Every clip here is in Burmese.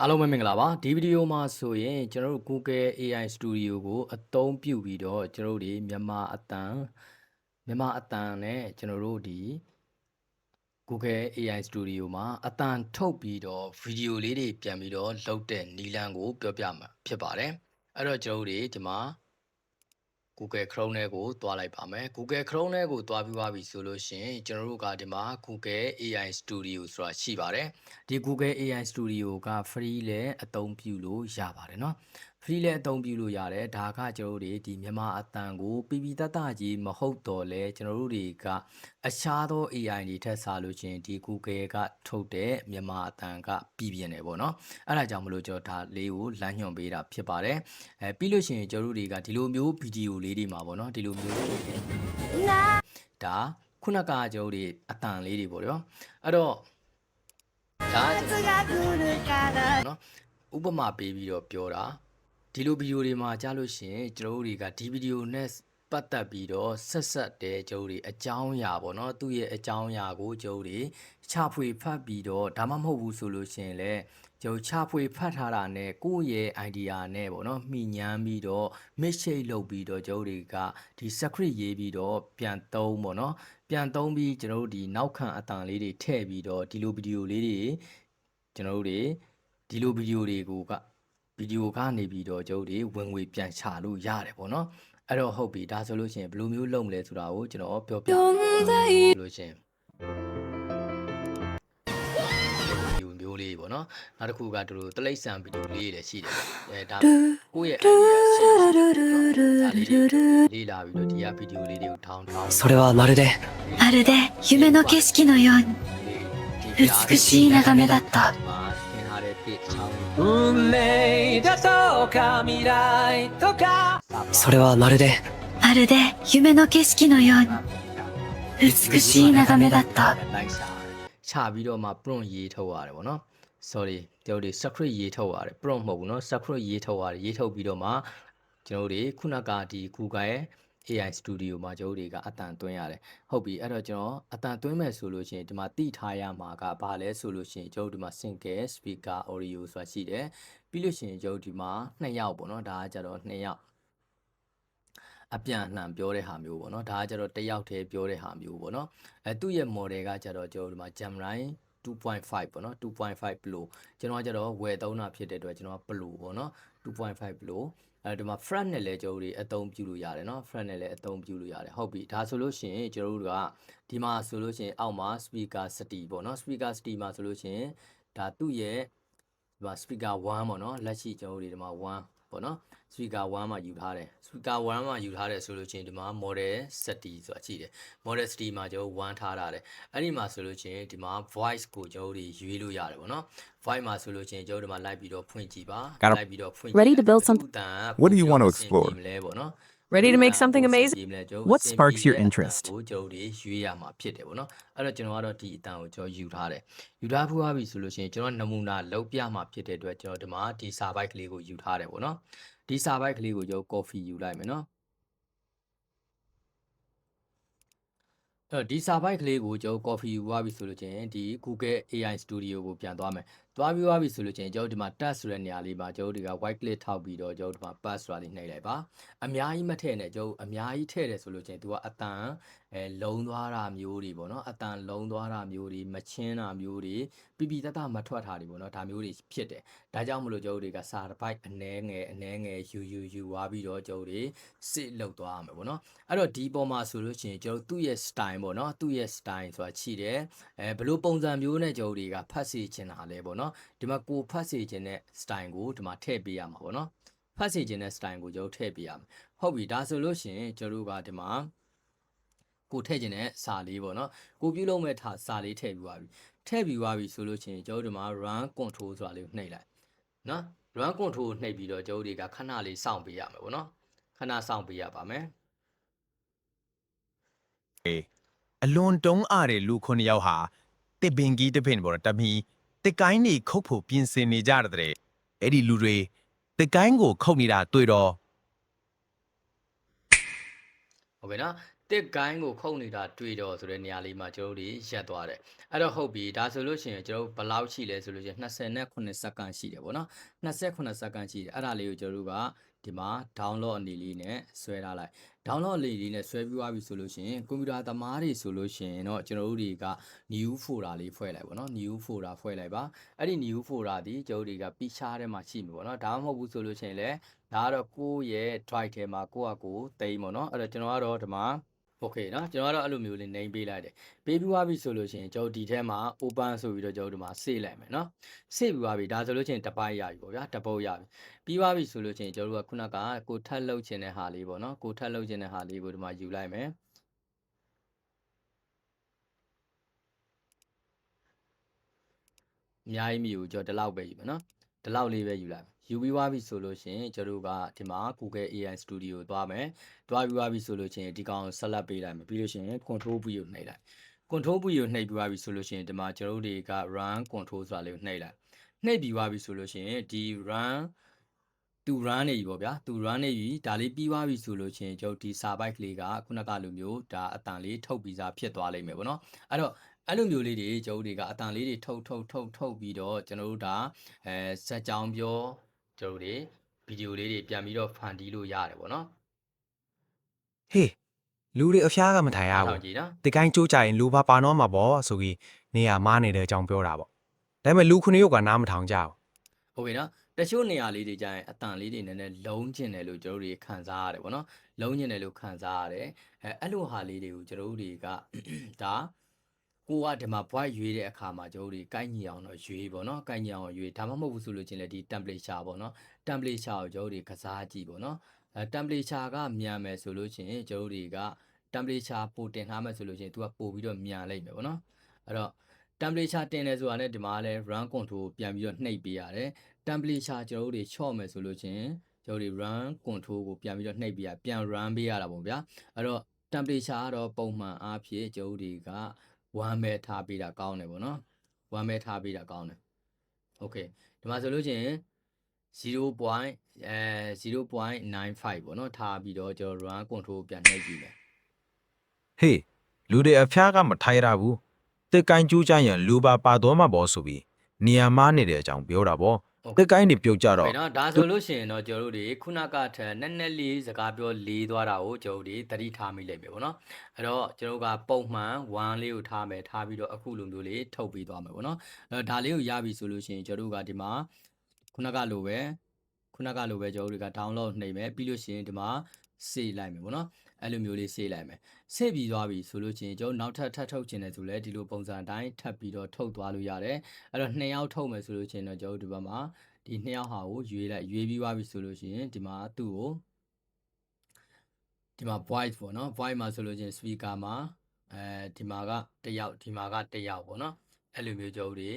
အားလုံးပဲမင်္ဂလာပါဒီဗီဒီယိုမှာဆိုရင်ကျွန်တော်တို့ Google AI Studio ကိုအသုံးပြုပြီးတော့ကျွန်တော်တို့ဒီမြန်မာအတန်မြန်မာအတန်နဲ့ကျွန်တော်တို့ဒီ Google AI Studio မှာအတန်ထုတ်ပြီးတော့ဗီဒီယိုလေးတွေပြန်ပြီးတော့လုပ်တဲ့နည်းလမ်းကို ပြောပြမှာဖြစ်ပါတယ်အဲ့တော့ကျွန်တော်တို့ဒီဒီမှာ Google Chrome ထဲကိုတွားလိုက်ပါမယ် Google Chrome ထဲကိုတွားပြီးသွားပြီဆိုလို့ရှရင်ကျွန်တော်တို့ကဒီမှာ Google AI Studio ဆိုတာရှိပါတယ်ဒီ Google AI Studio က free လဲအသုံးပြုလို့ရပါတယ်เนาะ free လည်းအသုံးပြုလို့ရတယ်ဒါကကျွန်တော်တို့တွေဒီမြန်မာအတန်ကိုပြပြတတ်တကြီးမဟုတ်တော့လဲကျွန်တော်တို့တွေကအခြားသော AI တွေထက်စားလို့ချင်းဒီ Google ကထုတ်တဲ့မြန်မာအတန်ကပြပြနေပေါ့နော်အဲ့ဒါကြောင့်မလို့ကျွန်တော်ဒါလေးကိုလမ်းညွှန်ပေးတာဖြစ်ပါတယ်အဲပြီးလို့ရှိရင်ကျွန်တော်တို့တွေကဒီလိုမျိုးဗီဒီယိုလေးတွေမှာပေါ့နော်ဒီလိုမျိုးဒါခုနကကျွန်တော်တို့အတန်လေးတွေပေါ့နော်အဲ့တော့ဒါကျွန်တော်နော်ဥပမာပေးပြီးတော့ပြောတာ ဒီလိုဗီဒီယိုတွေမှာကြားလို့ရှရင်ကျွန်တော်တို့တွေကဒီဗီဒီယိုနဲ့ပတ်သက်ပြီးတော့ဆက်ဆက်တဲ့ကျွန်တော်တို့တွေအကြောင်းအရာပေါ့နော်သူ့ရဲ့အကြောင်းအရာကိုကျွန်တော်တို့တွေချဖွေဖတ်ပြီးတော့ဒါမှမဟုတ်ဘူးဆိုလို့ရှရင်လည်းကျွန်တော်ချဖွေဖတ်ထားတာနဲ့ကိုယ့်ရဲ့ idea နဲ့ပေါ့နော်မိညမ်းပြီးတော့ mixtape လုပ်ပြီးတော့ကျွန်တော်တို့တွေကဒီ script ရေးပြီးတော့ပြန်သုံးပေါ့နော်ပြန်သုံးပြီးကျွန်တော်တို့ဒီနောက်ခံအတန်လေးတွေထည့်ပြီးတော့ဒီလိုဗီဒီယိုလေးတွေကျွန်တော်တို့တွေဒီလိုဗီဒီယိုတွေကိုက ဗီဒီယိုကနေပြီးတော့ကျွန်တော်တို့တွေဝင်ငွေပြန်ချလို့ရတယ်ပေါ့နော်အဲ့တော့ဟုတ်ပြီဒါဆိုလို့ရှိရင်ဘယ်လိုမျိုးလုပ်မလဲဆိုတာကိုကျွန်တော်ပြောပြမယ်ဆိုလို့ရှိရင်ဗီဒီယိုမျိုးလေးပေါ့နော်နောက်တစ်ခုကတို့တလိပ်ဆန်ဗီဒီယိုလေးတွေလည်းရှိတယ်အဲဒါကိုယ့်ရဲ့ idea ရှိရှိပေါ့နော်ဒါလေးတွေလေးလာပြီးတော့ဒီကဗီဒီယိုလေးတွေကိုထောင်းထောင်း それはまるでまるで夢の景色のように美しい眺めだった 運命だとか未来とかそれはまるでまるで夢の景色のように美しい眺めだったချビロマプロンイートワ print ရေးထုတ်ရတယ်ပေါ့နော် sorry တို့တွေ secret ရေးထုတ်ရတယ် print မဟုတ်ဘူးနော် secret ရေးထုတ်ရတယ်ရေးထုတ်ပြီးတော့မှကျွန်တော်တို့ခုနကဒီ Google ရဲ့ AI Studio မှာကျွန်တော်တို့တွေကအတန်သွင်းရတယ်ဟုတ်ပြီအဲ့တော့ကျွန်တော်အတန်သွင်းမယ်ဆိုလို့ရှိရင်ဒီမှာတိထားရမှာကဘာလဲဆိုလို့ရှိရင်ကျွန်တော်တို့ဒီမှာ single speaker audio ဆိုတာရှိတယ်ပြီးလို့ရှိရင်ကျွန်တော်တို့ဒီမှာနှစ်ယောက်ပေါ့နော်ဒါကကြတော့နှစ်ယောက်အပြန်အလှန်ပြောတဲ့ဟာမျိုးပေါ့နော်ဒါကကြတော့တစ်ယောက်တည်းပြောတဲ့ဟာမျိုးပေါ့နော်အဲသူ့ရဲ့ model ကကြတော့ကျွန်တော်တို့ဒီမှာ Gemini 2.5ပေါ့နော်2.5 Pro ကျွန်တော်ကကြတော့ဝယ်သုံးတာဖြစ်တဲ့အတွက်ကျွန်တော်က Pro ပေါ့နော်2.5 Pro အဲဒီမှာ front နဲ့လည်းကျွန်တော်တို့အသုံးပြုလို့ရတယ်เนาะ front နဲ့လည်းအသုံးပြုလို့ရတယ်ဟုတ်ပြီဒါဆိုလို့ရှိရင်ကျွန်တော်တို့ကဒီမှာဆိုလို့ရှိရင်အောက်မှာ speaker city ပေါ့เนาะ speaker city မှာဆိုလို့ရှိရင်ဒါသူ့ရဲ့ဒီမှာ speaker 1ပေါ့เนาะလက်ရှိကျွန်တော်တို့ဒီမှာ1 speaker 1မှာယူထားတယ် speaker 1မှာယူထားတယ်ဆိုလို့ချင်းဒီမှာ model ဆိုတာကြည့်တယ် model voice voice Ready to build something What do you want to explore? လဲပေါ့နော် Ready to make ပို့ something ပြီးတော့ amazing? အဆင်ပြေမလဲကျွန်တော် What အဆင် sparks your ပြေတဲ့အတန် interest? ကိုကျွန်တော်တို့ရွေးရမှာဖြစ်တယ်ပေါ့နော်အဲ့တော့ကျွန်တော်ကတော့ဒီအတန်ကိုကျွန်တော်ယူထားတယ်ယူထားဖူးသွားပြီဆိုလို့ရှိရင်ကျွန်တော်နမူနာလောက်ပြမှာဖြစ်တဲ့အတွက်ကျွန်တော်ဒီမှာဒီစာပိုက်ကလေးကိုယူထားတယ်ပေါ့နော်ဒီစာပိုက်ကလေးကိုကျွန်တော် coffee ယူလိုက်မယ်နော်အဲ့တော့ဒီစာပိုက်ကလေးကိုကျွန်တော် coffee ယူသွားပြီဆိုလို့ချင်းဒီ Google AI Studio ကိုပြန်သွားမယ် သွားပြီးသွားပြီဆိုလို့ချင်းကျွန်တော်ဒီမှာ touch ဆိုတဲ့နေရာလေးမှာကျွန်တော်ဒီက white click ထောက်ပြီးတော့ကျွန်တော်ဒီမှာ pass ဆိုတာလေးနှိပ်လိုက်ပါအများကြီးမထည့်နဲ့ကျွန်တော်အများကြီးထည့်တယ်ဆိုလို့ချင်း तू ကအတန်အဲလုံသွားတာမျိုးတွေပေါ့နော်အတန်လုံသွားတာမျိုးတွေမချင်းတာမျိုးတွေပြပြတတ်တမထွက်တာတွေပေါ့နော်ဒါမျိုးတွေဖြစ်တယ်ဒါကြောင့်မလို့ကျွန်တော်တွေကစာတစ်ပိုက်အနှဲငယ်အနှဲငယ်ယူယူယူသွားပြီးတော့ကျွန်တော်တွေစစ်လောက်သွားရမယ်ပေါ့နော်အဲ့တော့ဒီပေါ်မှာဆိုလို့ရှိရင်ကျွန်တော်သူ့ရဲ့ style ပေါ့နော်သူ့ရဲ့ style ဆိုတာရှိတယ်အဲဘယ်လိုပုံစံမျိုးနဲ့ကျွန်တော်တွေကဖတ်စီချင်တာလဲပေါ့နော်ဒီမှာကိုဖတ်စီချင်တဲ့ style ကိုဒီမှာထည့်ပေးရမှာပေါ့နော်ဖတ်စီချင်တဲ့ style ကိုကျွန်တော်ထည့်ပေးရမယ်ဟုတ်ပြီဒါဆိုလို့ရှိရင်ကျွန်တော်တို့ကဒီမှာကိုထည့်ခြင်းတဲ့စာလေးပေါ့နော်ကိုပြုလုပ်မဲ့ထားစာလေးထည့်ပြီးသွားပြီထည့်ပြီးသွားပြီဆိုလို့ရှိရင်ကျွန်တော်တို့ဒီမှာ run control ဆိုတာလေးကိုနှိပ်လိုက်နော် run control ကိုနှိပ်ပြီးတော့ကျွန်တော်တို့တွေကခဏလေးစောင့်ပေးရမယ်ပေါ့နော်ခဏစောင့်ပေးရပါမယ်အလွန်တုံးအားတဲ့လူခုနှစ်ယောက်ဟာတစ်ပင်ကြီးတစ်ပင်ပေါ်တမီ တစ်ကိုင်းနေခုတ်ဖို့ပြင်ဆင်နေကြတဲ့အဲ့ဒီလူတွေတစ်ကိုင်းကိုခုတ်နေတာတွေ့တော့ဟုတ်ကဲ့နော်တစ်ကိုင်းကိုခုတ်နေတာတွေ့တော့ဆိုတဲ့နေရာလေးမှာကျွန်တော်တို့တွေရက်သွားတယ်အဲ့တော့ဟုတ်ပြီဒါဆိုလို့ရှိရင်ကျွန်တော်တို့ဘယ်လောက်ရှိလဲဆိုလို့ရှိရင်29စက္ကန့်ရှိတယ်ပေါ့နော်29စက္ကန့်ရှိတယ်အဲ့ဒါလေးကိုကျွန်တော်တို့က ဒီမှာ download အနေလေးနဲ့ဆွဲထားလိုက် download လေးလေးနဲ့ဆွဲပြီးသွားပြီဆိုလို့ရှိရင်ကွန်ပျူတာသမားတွေဆိုလို့ရှိရင်တော့ကျွန်တော်တို့တွေက new folder လေးဖွဲ့လိုက်ပေါ့နော် new folder ဖွဲ့လိုက်ပါအဲ့ဒီ new folder ဒီကျွန်တော်တို့တွေက picture ထဲမှာရှိမှာပေါ့နော်ဒါမှမဟုတ်ဘူးဆိုလို့ရှိရင်လည်းဒါကတော့ကိုယ့်ရဲ့ drive ထဲမှာကိုယ့်အကိုတိမ်ပေါ့နော်အဲ့တော့ကျွန်တော်ကတော့ဒီမှာ okay เนาะကျွန်တော်ကတော့အဲ့လိုမျိုးလေး name ပေးလိုက်တယ်ပေးပြီးသွားပြီဆိုလို့ရှိရင်ကျွန်တော်ဒီထဲမှာ open ဆိုပြီးတော့ကျွန်တော်ဒီမှာ save လိုက်မယ်เนาะ save ပြီးသွားပြီဒါဆိုလို့ရှိရင်တစ်ပိုက်ရပြီပေါ့ဗျာတစ်ပုတ်ရပြီပြီးသွားပြီဆိုလို့ရှိရင်ကျွန်တော်တို့ကခုနကကိုထပ်လှုပ်ခြင်းတဲ့ဟာလေးပေါ့เนาะကိုထပ်လှုပ်ခြင်းတဲ့ဟာလေးကိုဒီမှာယူလိုက်မယ်အများကြီးမျိုးကျွန်တော်ဒီလောက်ပဲယူမယ်เนาะ ဒီလောက်လေးပဲယူလိုက်မယ်ယူပြီးသွားပြီဆိုလို့ရှိရင်ကျွန်တော်တို့ကဒီမှာ Google AI Studio သွားမယ်သွားပြီးသွားပြီဆိုလို့ရှိရင်ဒီကောင်ဆက်လက်ပေးလိုက်မယ်ပြီးလို့ရှိရင် control B ကိုနှိပ်လိုက် control B ကိုနှိပ်ပြီးသွားပြီဆိုလို့ရှိရင်ဒီမှာကျွန်တော်တို့တွေက run control ဆိုတာလေးကိုနှိပ်လိုက်နှိပ်ပြီးသွားပြီဆိုလို့ရှိရင်ဒီ run သူ run နေပြီပေါ့ဗျာသူ run နေပြီဒါလေးပြီးသွားပြီဆိုလို့ချင်းကျွန်တော်ဒီစာပိုက်ကလေးကခုနကလိုမျိုးဒါအတန်လေးထုတ်ပြီးသားဖြစ်သွားလိမ့်မယ်ပေါ့နော်အဲ့တော့ အဲ့လိုမျိုးလေးတွေကျွန်တော်တို့တွေကအတန်လေးတွေထုတ်ထုတ်ထုတ်ထုတ်ပြီးတော့ကျွန်တော်တို့ဒါအဲစက်ကြောင်ပြောကျွန်တော်တို့တွေဗီဒီယိုလေးတွေပြန်ပြီးတော့ဖန်တီးလို့ရတယ်ပေါ့နော်ဟေးလူတွေအဖျားကမထိုင်ရထောဘူးင်ကြည့်နော်တကိုင်းကြိုးကြရင်လူပါပါတော့မှာပေါ့ဆိုပြီးနေရမားနေတဲ့အကြောင်းပြောတာပေါ့ဒါပေမဲ့လူခုနှစ်ယောက်ကနားမထောင်ကြဘူးဟုတ်ပြီနော်တချို့နေရာလေးတွေကျရင်အတန်လေးတွေနည်းနည်းလုံးကျင်တယ်လို့ကျွန်တော်တို့တွေခံစားရတယ်ပေါ့နော်လုံးကျင်တယ်လို့ခံစားရတယ်အဲအဲ့လိုဟာလေးတွေကိုကျွန်တော်တို့တွေကဒါ ကိုကဒီမှာ void ရွေးတဲ့အခါမှာကျွန်တော်တို့တွေကိုက်ညီအောင်တော့ရွေးပေါ့နော်ကိုက်ညီအောင်ရွေးဒါမှမဟုတ်ဘူးဆိုလို့ချင်းလေဒီ temperature ပေါ့နော် temperature ကိုကျွန်တော်တို့တွေကစားကြည့်ပေါ့နော်အဲ temperature ကမြန်မယ်ဆိုလို့ချင်းကျွန်တော်တို့တွေက temperature ပိုတင်ထားမယ်ဆိုလို့ချင်း तू ကပိုပြီးတော့မြန်လိုက်မယ်ပေါ့နော်အဲ့တော့ temperature တင်တယ်ဆိုတာနဲ့ဒီမှာလည်း run control ပြန်ပြီးတော့နှိပ်ပေးရတယ် temperature ကျွန်တော်တို့တွေ short မယ်ဆိုလို့ချင်းကျွန်တော်တို့ run control ကိုပြန်ပြီးတော့နှိပ်ပေးရပြန် run ပေးရတာပေါ့ဗျာအဲ့တော့ temperature ကတော့ပုံမှန်အားဖြင့်ကျွန်တော်တို့တွေ က1ပဲထားပေးတာကောင်းတယ်ပေါ့နော်1ပဲထားပေးတာကောင်းတယ် okay ဒီမှာဆိုလို့ချင်း 0. အဲ0.95ပေါ့နော်ထားပြီးတော့ကျွန်တော် run control ပြန်နှိပ်ကြည့်မယ်ဟေးလူတွေအဖျားကမထိုင်ရဘူးတစ်ကိုင်းကျူးကြရင်လူပါပါတော့မှာပေါ့ဆိုပြီးနေရာမားနေတဲ့အကြောင်းပြောတာပေါ့ တစ်ကိုင်းတွေပြုတ်ကြတော့ဟုတ်နော်ဒါဆိုလို့ရှိရင်တော့ကျွန်တော်တို့တွေခုနကထက်နက်နက်လေးစကားပြောလေးသွားတာကိုကျွန်တော်တို့တွေသတိထားမိလိုက်ပြီပေါ့နော်အဲ့တော့ကျွန်တော်တို့ကပုံမှန်1လေးကိုထားမယ်ထားပြီးတော့အခုလိုမျိုးလေးထုတ်ပြီးသွားမယ်ပေါ့နော်အဲ့တော့ဒါလေးကိုရပြီဆိုလို့ရှိရင်ကျွန်တော်တို့ကဒီမှာခုနကလိုပဲခုနကလိုပဲကျွန်တော်တို့တွေက download နှိပ်မယ်ပြီးလို့ရှိရင်ဒီမှာ save လိုက်မယ်ပေါ့နော်အဲ့လိုမျိုးလေး save လိုက်မယ် save ပြီးသွားပြီဆိုလို့ရှိရင်ကျွန်တော်နောက်ထပ်ထပ်ထုတ်ခြင်းတယ်ဆိုလဲဒီလိုပုံစံအတိုင်းထပ်ပြီးတော့ထုတ်သွားလို့ရတယ်အဲ့တော့နှစ်ယောက်ထုတ်မယ်ဆိုလို့ရှိရင်တော့ကျွန်တော်တို့ဒီဘက်မှာဒီနှစ်ယောက်ဟာကိုရွေးလိုက်ရွေးပြီးသွားပြီဆိုလို့ရှိရင်ဒီမှာသူ့ကိုဒီမှာ voice ပေါ့နော် voice မှာဆိုလို့ရှိရင် speaker မှာအဲဒီမှာကတစ်ယောက်ဒီမှာကတစ်ယောက်ပေါ့နော်အဲ့လိုမျိုးကျွန်တော်တို့တွေ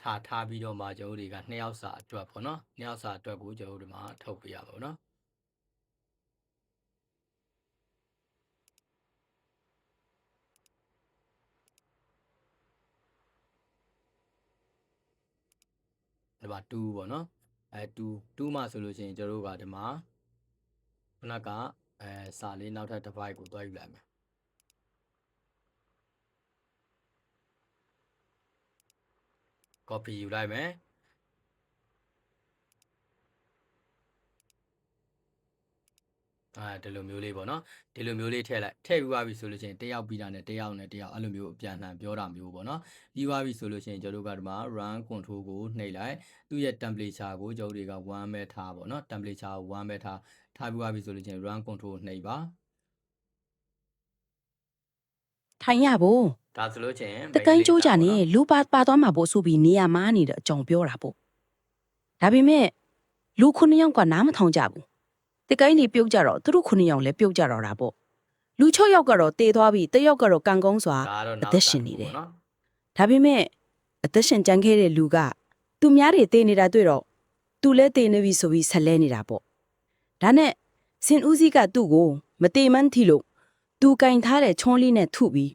ထားထားပြီးတော့မှကျွန်တော်တို့တွေကနှစ်ယောက်စာအတွက်ပေါ့နော်နှစ်ယောက်စာအတွက်ကိုကျွန်တော်တို့ဒီမှာထုတ်ပြရပါဘောနော် ဒီမှာ2ပေါ့နော်အဲ2 2မှာဆိုလို့ရှိရင်ကျွန်တော်တို့ကဒီမှာခုနကအဲစာလေးနောက်ထပ်တစ်ပိုက်ကိုတွားယူလိုက်မယ် copy ယူလိုက်မယ် အဲဒီလိုမျိုးလေးပေါ့နော်ဒီလိုမျိုးလေးထည့်လိုက်ထည့်ပြီးသွားပြီဆိုလို့ရှိရင်တယောက်ပြီးတာနဲ့တယောက်နဲ့တယောက်အဲ့လိုမျိုးအပြန်လှန်ပြောတာမျိုးပေါ့နော်ပြီးသွားပြီဆိုလို့ရှိရင်ကျွန်တော်တို့ကဒီမှာ run control ကိုနှိပ်လိုက်သူ့ရဲ့ temperature ကိုကျွန်တော်တို့တွေက1ပဲထားပေါ့နော် temperature ကို1ပဲထားထားပြီးသွားပြီဆိုလို့ရှိရင် run control နှိပ်ပါထိုင်ရဖို့ဒါဆိုလို့ရှိရင်တကိုင်းကျိုးကြနေလူပါပါသွားမှာပို့ဆိုပြီးနေရမားနေတဲ့အကြောင်းပြောတာပို့ဒါပေမဲ့လူခုနှစ်ယောက်ကနားမထောင်ကြဘူး တကိုင်းနေပြုတ်ကြတော့သူတို့ခုနှစ်ယောက်လည်းပြုတ်ကြတော့တာပို့လူ၆ယောက်ကတော့တေသွားပြီးတစ်ယောက်ကတော့ကံကုန်းစွာ ဒါကတော့ အသက်ရှင်နေတယ် နော် ဒါပေမဲ့အသက်ရှင်ကြံခဲ့တဲ့လူကသူများတွေတေနေတာတွေ့တော့သူလည်းတေနေပြီဆိုပြီးဆက်လဲနေတာပေါ့ဒါနဲ့စင်ဦးစီးကသူ့ကိုမတေမှန်းထီလို့သူကင်ထားတဲ့ချွန်းလေးနဲ့ထုပြီး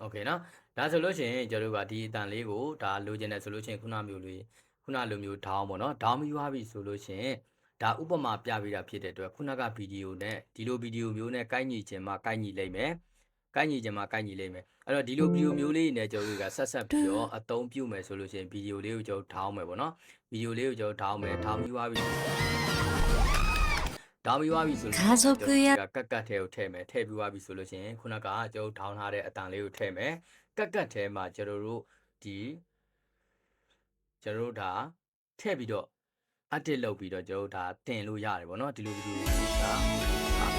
โอเคเนาะဒါဆိုလို့ရှိရင်ကျွန်တော်တို့ကဒီအတန်လေးကိုဒါလိုချင်တယ်ဆိုလို့ရှိရင်ခုနမျိုးလေးခုနလိုမျိုးဒေါင်းပေါ့เนาะဒေါင်းပြီးသွားပြီဆိုလို့ရှိရင် ဒါဥပမာပြပေးတာဖြစ်တဲ့အတွက်ခုနကဗီဒီယိုနဲ့ဒီလိုဗီဒီယိုမျိုးနဲ့ကိုက်ညီခြင်းမှာကိုက်ညီလိမ့်မယ်ကိုက်ညီခြင်းမှာကိုက်ညီလိမ့်မယ်အဲ့တော့ဒီလိုဗီဒီယိုမျိုးလေးနဲ့ကျွန်တော်တို့ကဆက်ဆက်ပြီးတော့အသုံးပြုမယ်ဆိုလို့ရှိရင်ဗီဒီယိုလေးကိုကျွန်တော်ထောင်းမယ်ပေါ့နော်ဗီဒီယိုလေးကိုကျွန်တော်ထောင်းမယ်ထောင်းပြီးသွားပြီထောင်းပြီးသွားပြီဆိုလို့ရှိရင်ကက်ကက်ထဲကိုထည့်မယ်ထည့်ပြီးသွားပြီဆိုလို့ရှိရင်ခုနကကျွန်တော်ထောင်းထားတဲ့အတန်လေးကိုထည့်မယ်ကက်ကက်ထဲမှာကျွန်တော်တို့ဒီကျွန်တော်တို့ဒါထည့်ပြီးတော့ edit လုပ်ပြီးတော့ကျွန်တော်တို့ဒါတင်လို့ရတယ်ဗောနော်ဒီလိုဗီဒီယိုတွေကအားလို့ရအောင်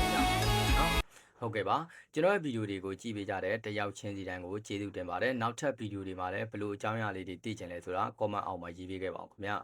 နော်ဟုတ်ကဲ့ပါကျွန်တော်ရဲ့ဗီဒီယိုတွေကိုကြည့်ပေးကြတဲ့တယောက်ချင်းစီတိုင်းကိုကျေးဇူးတင်ပါတယ်နောက်ထပ်ဗီဒီယိုတွေမှာလည်းဘယ်လိုအကြောင်းအရာလေးတွေသိချင်လဲဆိုတာ comment အောက်မှာရေးပေးခဲ့ပါဦးခင်ဗျာ